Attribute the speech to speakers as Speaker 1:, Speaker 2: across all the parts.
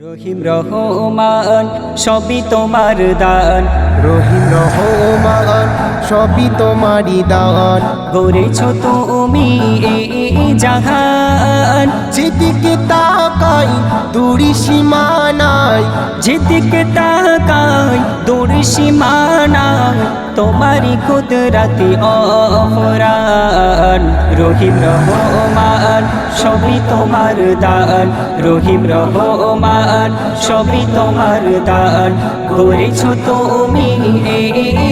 Speaker 1: রহিম রহমান সবই তোমার দান।
Speaker 2: রহিম রহমান সবই তোমারই দান।
Speaker 1: গড়েছ তুমি এই জাহান।
Speaker 2: যেদিকে তাকাই দূরি সীমানায়
Speaker 1: যেদিকে তাকাই দূর সীমানায় তোমারই কুদরাতি অফরান রহিম রহমান, সবই তোমার দান। রহিম রহমান, সবই তোমার দান। করেছ তুমি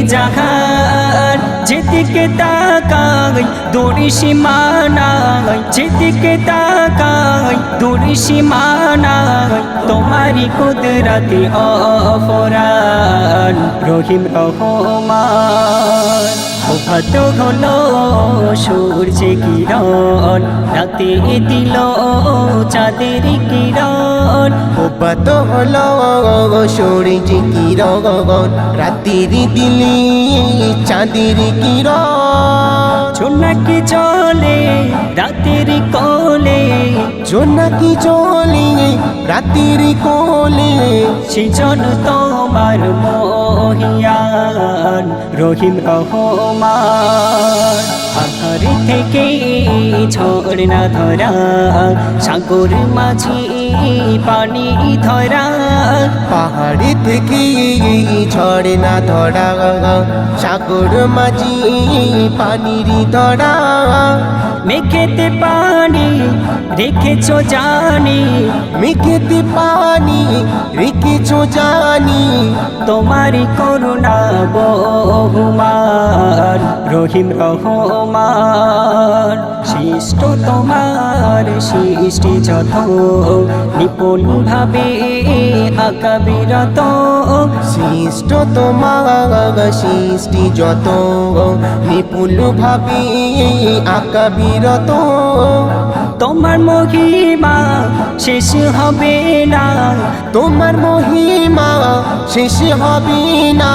Speaker 1: জাহান। যেদিকে তাকাই দড়ি সীমানায় যেদিকে তাকাই দূর সীমানায় তোমারই কুদরাতি অফরান রহিম রহমান ভাত হলো সূর্যে কিরণ। রাতে দিল চাঁদের কিরণ।
Speaker 2: ওপাত হলো সূর্য কিরণ রাতির দিলি চাঁদের কিরণ।
Speaker 1: চলে রাতের কোলে
Speaker 2: জোনাকি চলে রাতির কোলে।
Speaker 1: সেজন তোমার মহিয়ান রহিম রহমান। আকার থেকে ঝর্ণা ধরা সাগর মাঝি পানি ধরা।
Speaker 2: পাহাড়ি থেকে ঝড়ে না ধরা সাগর মাঝি পানির ধরা।
Speaker 1: মেঘেতে পানি রেখেছ জানি।
Speaker 2: মেঘেতে পানি রেখেছ জানি।
Speaker 1: তোমারই করুণা বহুমান রহিম রহমান। সৃষ্ট তোমার সৃষ্টি যত। নিপুণ ভাবে আকাবিরত
Speaker 2: সৃষ্ট তোমার সৃষ্টি যত। নিপুণ ভাবে আঁকা বিরত।
Speaker 1: তোমার মহিমা শেষ হবে না।
Speaker 2: তোমার মহিমা শেষ হবে না।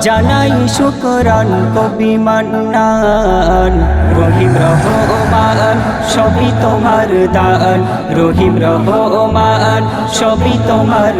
Speaker 1: জানাই শুকরান কবি মান্নান। রহিম। রহমান সবই তোমার দান। রহিম রহমান সবই তোমার